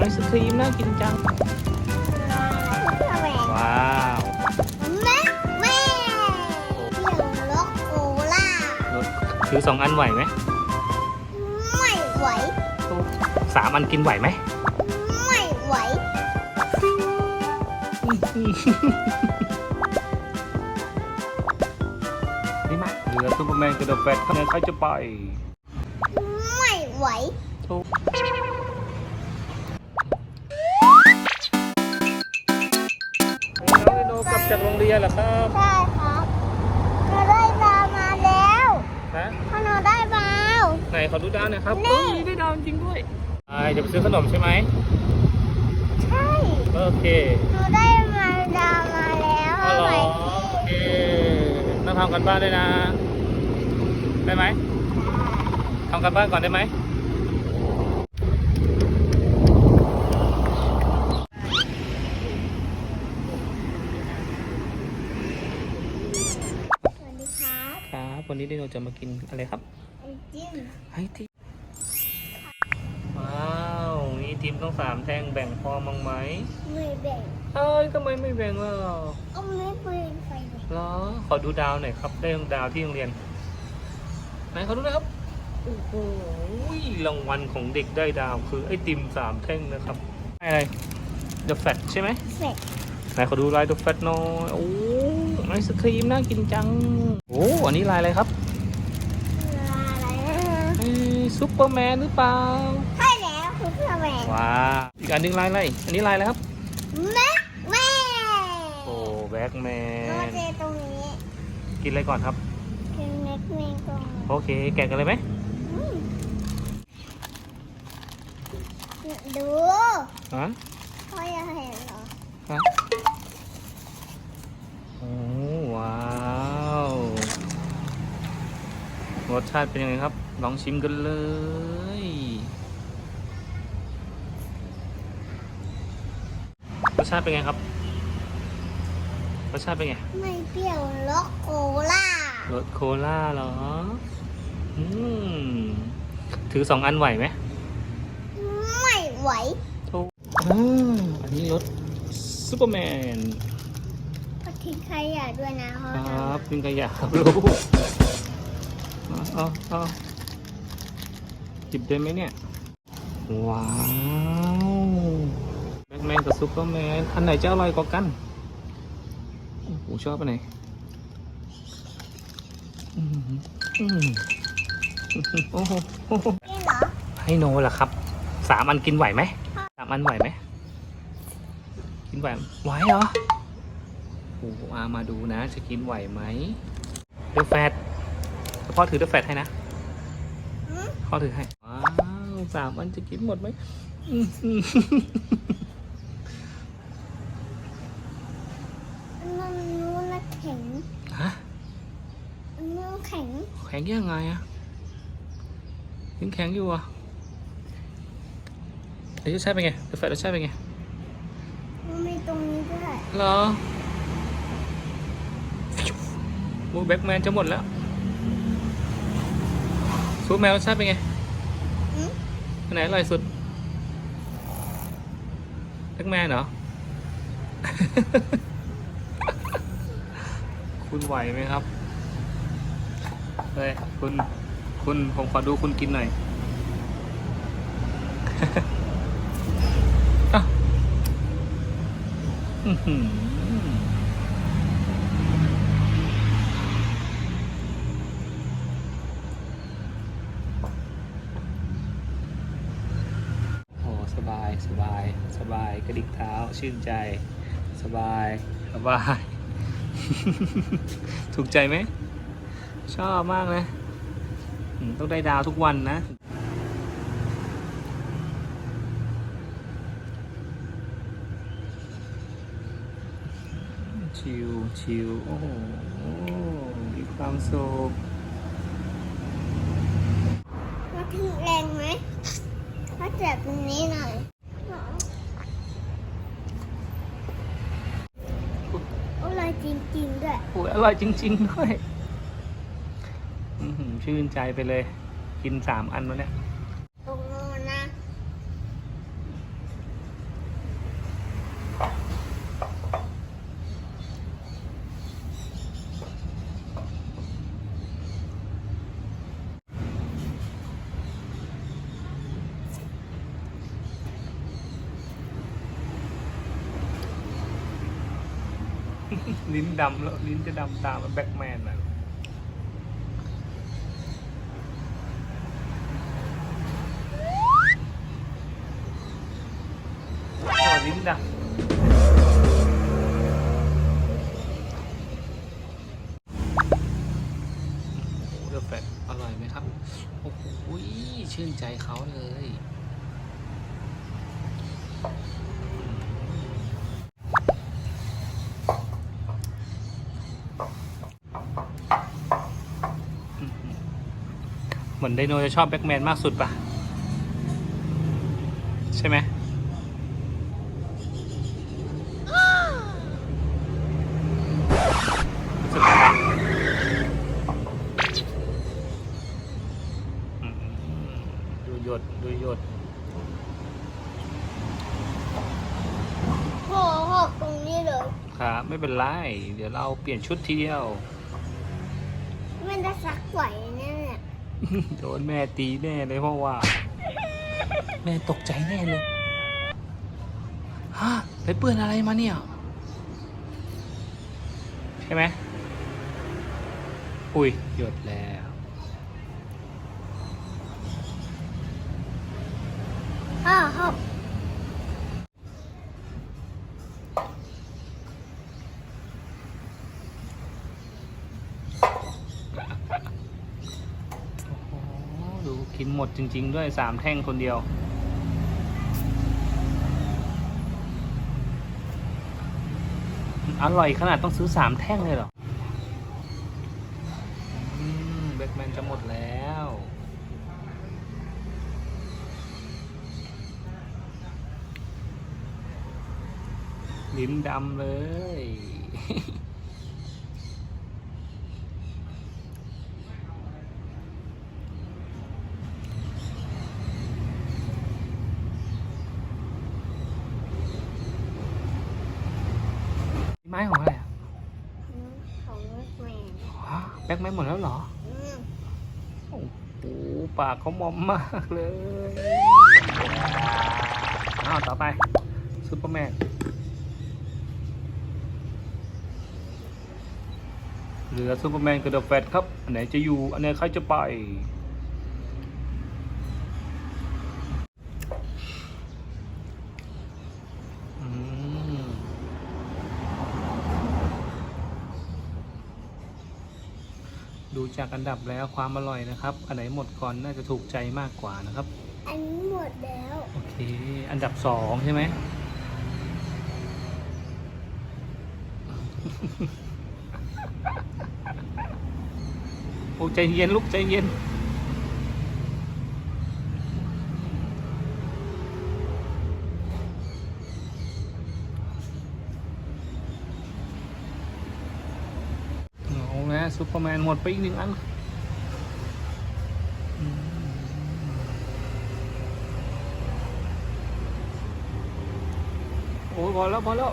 ไอศครีมน่ากินจัง ว้าวแม่แม่เดี๋ยวล็อกโคล่ารถถือสองอันไหวไหมไม่ไหวสามอันกินไหวไหมไม่ไหวนี่ไหมเรือซูเปอร์แมนกับเดอะแฟตข้างในใครจะไป ไม่ไหวน้ ยนเหรอครับใช่ครับหนูได้ดาวมาแล้วฮะเพราะหนูได้ดาวไหนขอดูดาวหน่อยครับนี่เฮ้ยได้ดาวจริงด้วยไอจะไปซื้อขนมใช่ไหมใช่โอเคหนูได้มาดาวมาแล้วอ๋อเหรอไปโอเคต้องทำกันบ้านด้วยนะ ได้ไหมทำกันบ้านก่อนได้ไหม สวัสดีครับ ครับ วั นนี้เดโนจะมากินอะไรครับไอจิ้มไอติมว้าวนี่ติมต้องสามแท่งแบ่งพอมั้งไหมไม่แบ่งเอ้ยทำไมไม่แบ่งล่ะเอาไม่ปืนไปเลยเหรอขอดูดาวหน่อยครับได้ดาวที่โรงเรียนไหนขอดูหนะครับโอ้โหรางวัลของเด็กได้ดาวคือไอติมสามแท่งนะครับได้อะไร The Fat ใช่ไหมเสร็จไหนขอดูลาย The Fat หน่อยโอ้ ไอศครีมน่ากินจัง โอ้อันนี้ลายอะไรครับอะไรนะเอ้ยซุปเปอร์แมนหรือเปล่าใช่แล้วคือเพื่อแหวนว้าวอีกอันหนึงลายอะไรอันนี้ลายอะไรครับแม่แม่โอ้แบ็กแมโรนเจตรงนี้ กินอะไรก่อนครับคือเน็กเมนตรงนี้โอเค แกะกันเลยไหมอืมดูฮะพ่ออยากเห็นเหรอฮะ โอ้ว้าวรสชาติเป็นยังไงครับ ลองชิมกันเลย รสชาติเป็นไงครับ รสชาติเป็นไง ไม่เปรี้ยวล็อกโคล่ารสโคล่าเหรอ อืม ถือสองอันไหวไหม ไม่ไหวโอ้อ่าอันนี้รถซูเปอร์แมนก็ ทิ้งขยะด้วยนะพ่อครับเป็นขยะครับลูกเอาเอาเอาจิบได้ไหมเนี่ย ว้าวแบทแมนกับซูเปอร์แมนอันไหนจะอร่อยกว่ากันโอ้โหชอบอันไหนอืมอืมโอ้โหโอ้โหนี่เหรอให้โนล่ะครับสามอันกินไหวไหมสามอันไหวไหมกินไหวไหวเหรอโอ้โหอามาดูนะ จะกินไหวไหมเดอะแฟตพ่อถือเดอะแฟตให้นะหืมพ่อถือให้ ว้าวสามอันจะกินหมดไหมอื้อหือมันนู้นนะแข็ง ฮะมันนู้นแข็ง แข็งยังไงอะยังแข็งอยู่อะไอ้รสชาติเป็นไงเดอะแฟตรสชาติเป็นไงมันมีตรงนี้ด้วยเหรอ โอ้แบ็กแมนจะหมดแล้วซูแมวรสชาติเป็นไงหืมอันไหนอร่อยสุดแบ็กแมนเหรอ คุณไหวไหมครับเฮ้ยคุณคุณผมขอดูคุณกินหน่อยอะอื้อหือโอ้สบาย สบาย สบาย กระดิกเท้า ชื่นใจ สบาย สบาย ถูกใจไหม ชอบมากเลยอืมต้องได้ดาวทุกวันนะ ชิวชิวโอ้โห มีความสุขมาถึงแรงไหมมาเจ็บตรงนี้หน่อยอะไรจริงๆด้วย โอ้ยอร่อยจริง ๆ ด้วยชื่นใจไปเลย กินสามอันแล้วเนี่ย ตรงโน้นนะ ลิ้นดำแล้ว ลิ้นจะดำตามแบ็กแมนอะโอ้ลิ้นดำเดอะแฟตอร่อยไหมครับ โอ้โหชื่นใจเขา เลยเหมือนไดโนจะชอบแบ็กแมนมากสุดปะใช่ไหมรู้สึกอะไรอืมดูหยดดูหยดโหหกตรงนี้เลยครับไม่เป็นไร เดี๋ยวเราเปลี่ยนชุดทีเดียว มันจะซักไหวแน่เนี่ย โดนแม่ตีแน่เลยเพราะว่า แม่ตกใจแน่เลย ฮะ ไปเปื้อนอะไรมาเนี่ย ใช่ไหมอุ้ย หยดแล้วอ้าวหก โอ้โหดู กินหมดจริง ๆ ด้วยสามแท่งคนเดียว อร่อยขนาดต้องซื้อสามแท่งเลยเหรออืมแบทแมนจะหมดแล้วลิ้นดำเลย ไม้ของอะไรอะ ของแม่แม่ ฮะแบ็คไม่หมดแล้วเหรอโอ้โหปากเขามอมมากเลยอ้าวต่อไปซูเปอร์แมนเหลือซูเปอร์แมนกับเดอะแฟตครับ อันไหนจะอยู่ อันไหนใครจะไป จากอันดับแล้วความอร่อยนะครับ อันไหนหมดก่อนน่าจะถูกใจมากกว่านะครับ อันนี้หมดแล้ว โอเค อันดับสองใช่ไหม โอ้ใจเย็นลูกใจเย็น เอาละซูเปอร์ แมนหมดไปอีกหนึ่งอันอืมโอ้ยพอแล้วพอแล้ว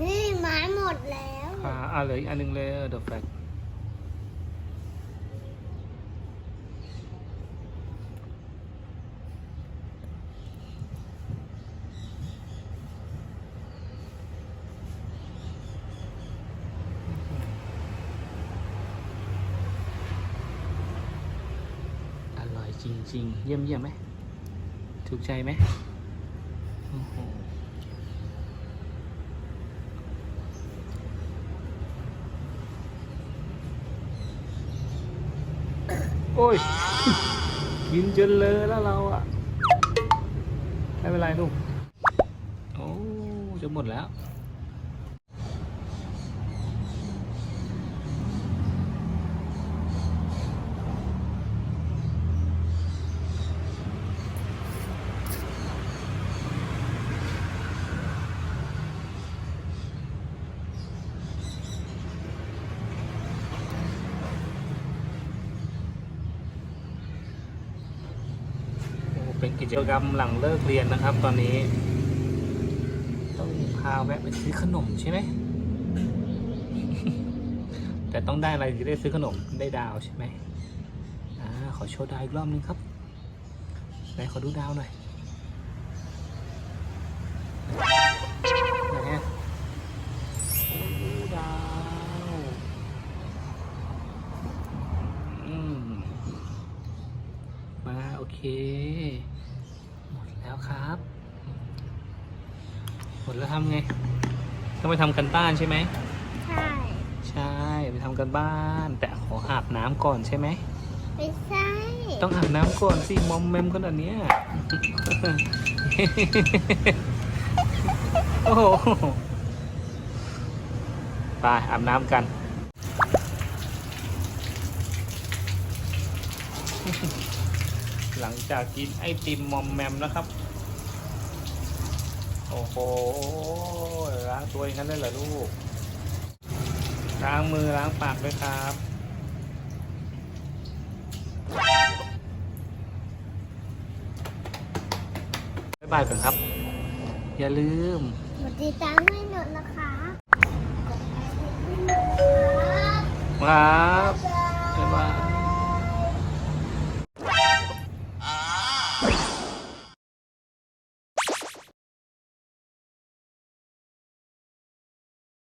นี่ไม้หมดแล้ว อ่าอ่าเหลืออีกอันหนึ่งเลยเดอะแฟกอ ร่อยจริง ๆ เยี่ยมเยี่ยมไหมถูกใจไหมโอ้โหโอ้ย กินจนเลยแล้วเราอะไม่เป็นไรลูก โอ้ จะหมดแล้ว กิจกรรมหลังเลิกเรียนนะครับ ตอนนี้ ต้องพาแวะไปซื้อขนมใช่ไหม แต่ต้องได้อะไรถึงได้ซื้อขนมได้ดาวใช่ไหมอ่าขอโชว์ดาวอีกรอบนึงครับไหนขอดูดาวหน่อย หมดแล้วทำไงต้องไปทำกันบ้านใช่ไหมใช่ใช่ไปทำกันบ้าน แต่ขออาบน้ำก่อนใช่ไหมไม่ใช่ต้องอาบน้ำก่อนสิมอมแมมขนาดเนี้ยโอ้โหไปอาบน้ำกันหลังจากกินไอติมมอมแมมแล้วครับ โอ้โหล้างตัวอย่างนั้นเลยเหรอลูก ล้างมือล้างปากด้วยครับ บ๊ายบายก่อนครับ อย่าลืมหมดติดตามให้หนูนะคะกดไลค์ให้หนูนะครับครับบ๊ายบ